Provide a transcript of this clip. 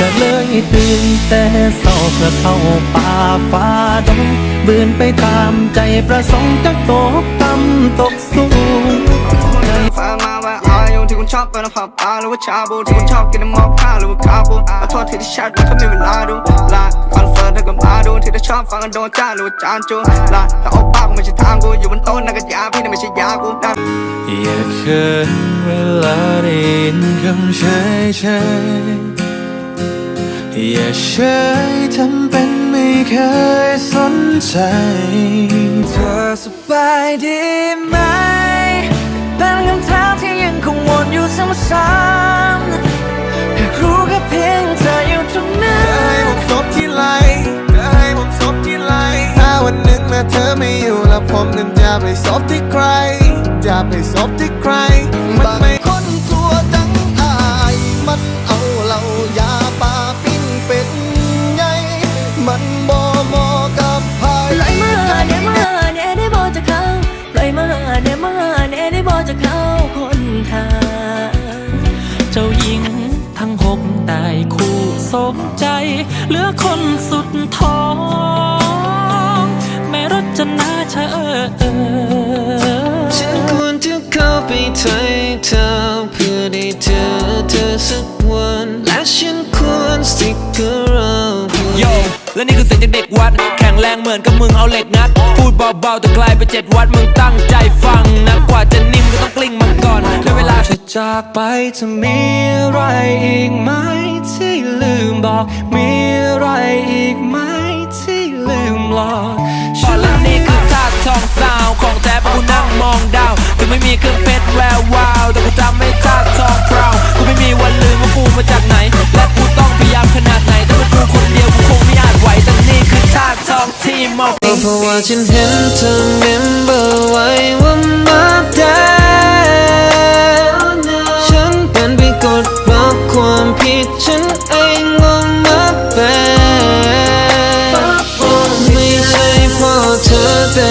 ตื่นแต่เศร้าเพื่อเข้าป่าฟ้าดงบืนไปตามใจประสงค์จะตกต่ำตกสูงแฟนมาว่าอายุที่คุณชอบเป็นผับบาร์หรือว่าชาบูที่คุณชอบกินน้ำมอคค่าหรือว่าคาบูขอโทษที่ที่แชทมันถ้ามีเวลาดูลาคอนเฟิร์มถ้าก็มาดูที่ที่ชอบฟังกันโดนจ้าหรือว่าจานจูลาแต่โอป้ากูไม่ใช่ทางกูอยู่บนโต๊ะนั่นก็ยาพี่นั่นไม่ใช่ยากูนะอย่าเขินเวลาได้ยินคำเฉยเฉยๆ อย่าเฉยทำเป็นไม่เคยสนใจ เธอสบายดีไหม เป็นคำถามที่ยังคงวนอยู่ซ้ำๆอยากรู้แค่เพียงเธออยู่ตรงนั้นให้ผมซบที่ไหลจะให้ผมซบที่ไหลถ้าวันหนึ่งนะเธอไม่อยู่แล้วผมนั้นจะไปซบที่ใคร จะไปซบที่ใคร มันไม่คนตัวดัง เหลือคนสุดท้อง แม่รจนาเชอเออฉันควรจะเข้าไปไทยเธอเพื่อได้เจอเธอสักวัน และฉันควร stick around โยและนี่คือเสียงจากเด็กวัด แข็งแรงเหมือนกับมึงเอาเหล็กงัด พูดเบาๆแต่ไกลไปเจ็ดวัดมึงตั้งใจฟังนะกว่าจะนิ่มก็ต้องกลิ้งมันก่อนและเวลาจะจากไปจะมีอะไร ม่มีเครื่องเพชรแวววาวแต่กูจำไม่ท่าทองพราวกูไม่มีวันลืมว่ากูมาจากไหน และกูต้องพยายามขนาดไหนแต่เป็นกูคนเดียวกูคงไม่อาจไหวแต่นี่คือท่าทองที่มอบเพราะว่าฉันเห็นเธอเมมเบอร์ไว้ว่ามาได้ฉันเป็นไปกดรับความผิดฉันเองว่ามาเป็นไม่ใช่เพราะเธอแต่